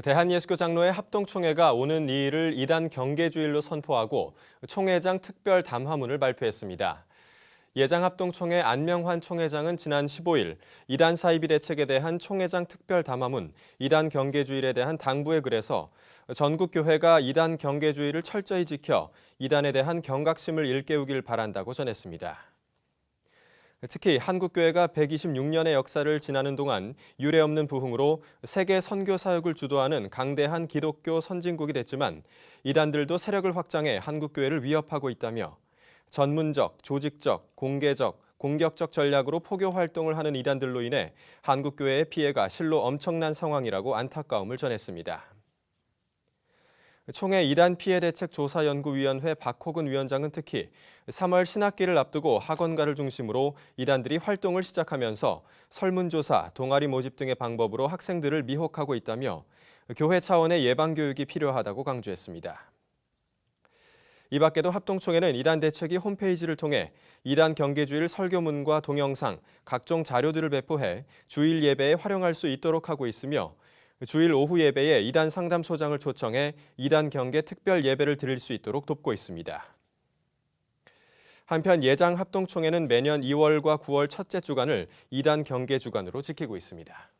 대한예수교 장로회 합동총회가 오는 2일을 이단 경계주일로 선포하고 총회장 특별 담화문을 발표했습니다. 예장 합동총회 안명환 총회장은 지난 15일 이단 사이비 대책에 대한 총회장 특별 담화문, 이단 경계주일에 대한 당부의 글에서 전국 교회가 이단 경계주의를 철저히 지켜 이단에 대한 경각심을 일깨우길 바란다고 전했습니다. 특히 한국교회가 126년의 역사를 지나는 동안 유례 없는 부흥으로 세계 선교 사역을 주도하는 강대한 기독교 선진국이 됐지만 이단들도 세력을 확장해 한국교회를 위협하고 있다며 전문적, 조직적, 공개적, 공격적 전략으로 포교 활동을 하는 이단들로 인해 한국교회의 피해가 실로 엄청난 상황이라고 안타까움을 전했습니다. 총회 이단 피해 대책 조사 연구위원회 박호근 위원장은 특히 3월 신학기를 앞두고 학원가를 중심으로 이단들이 활동을 시작하면서 설문조사, 동아리 모집 등의 방법으로 학생들을 미혹하고 있다며 교회 차원의 예방 교육이 필요하다고 강조했습니다. 이 밖에도 합동총회는 이단 대책이 홈페이지를 통해 이단 경계주일 설교문과 동영상, 각종 자료들을 배포해 주일 예배에 활용할 수 있도록 하고 있으며 주일 오후 예배에 이단 상담소장을 초청해 이단 경계 특별 예배를 드릴 수 있도록 돕고 있습니다. 한편 예장 합동총회는 매년 2월과 9월 첫째 주간을 이단 경계 주간으로 지키고 있습니다.